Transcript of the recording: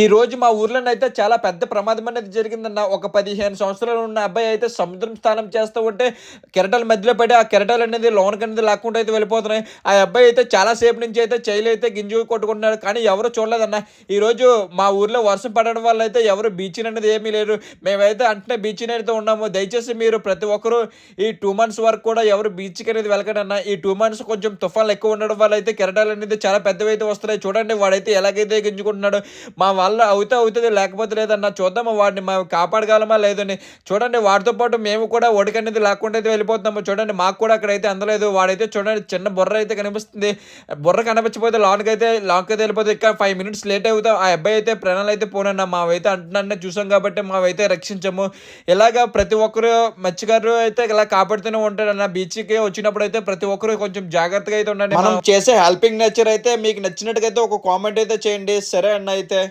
ఈ రోజు మా ఊర్లోనే అయితే చాలా పెద్ద ప్రమాదం అనేది జరిగిందన్న ఒక పదిహేను సంవత్సరాలు ఉన్న అబ్బాయి అయితే సముద్రం స్నానం చేస్తూ ఉంటే కెరటాల మధ్యలో పడి ఆ కెరటాలు అనేది లోనకి అనేది లాక్కుంటూ అయితే వెళ్ళిపోతున్నాయి. ఆ అబ్బాయి అయితే చాలా సేపు నుంచి అయితే చైలు అయితే గింజు కొట్టుకుంటున్నాడు. కానీ ఎవరు చూడలేదన్న. ఈ రోజు మా ఊర్లో వర్షం పడడం వల్ల అయితే ఎవరు బీచ్ అనేది ఏమీ లేరు. మేమైతే అంటే బీచ్ అయితే ఉన్నాము. దయచేసి మీరు ప్రతి ఒక్కరూ ఈ టూ మంత్స్ వరకు కూడా ఎవరు బీచ్కి అనేది వెళ్ళకడన్న అన్న ఈ టూ మంత్స్ కొంచెం తుఫాన్లు ఎక్కువ ఉండడం వల్ల అయితే కెరటాలు అనేది చాలా పెద్దవి అయితే వస్తున్నాయి. చూడండి వాడైతే ఎలాగైతే గింజుకుంటున్నాడు. మా వల్ల అవుతే అవుతుంది లేకపోతే లేదన్న చూద్దాము వాడిని మా కాపాడగలమా లేదని. చూడండి వాడితో పాటు మేము కూడా ఒడికి అనేది లేకుండా అయితే వెళ్ళిపోతున్నాము. చూడండి మాకు కూడా అక్కడైతే అందలేదు. వాడైతే చూడండి చిన్న బుర్ర అయితే కనిపిస్తుంది. బుర్ర కనిపించకపోతే లాన్కి అయితే లాన్కి అయితే వెళ్ళిపోతే ఇంకా ఫైవ్ మినిట్స్ లేట్ అవుతాం. ఆ అబ్బాయి అయితే ప్రాణాలు అయితే పోనన్న. మావైతే అంటున్నానే చూసాం కాబట్టి మావైతే రక్షించము. ఇలాగా ప్రతి ఒక్కరు మత్స్యకారు అయితే ఇలా కాపాడుతూనే ఉంటాడన్న బీచ్కి వచ్చినప్పుడు అయితే ప్రతి ఒక్కరు కొంచెం జాగ్రత్తగా అయితే ఉండండి. మనం చేసే హెల్పింగ్ నేచర్ అయితే మీకు నచ్చినట్టుగా అయితే ఒక కామెంట్ అయితే చేయండి. సరే అన్న అయితే.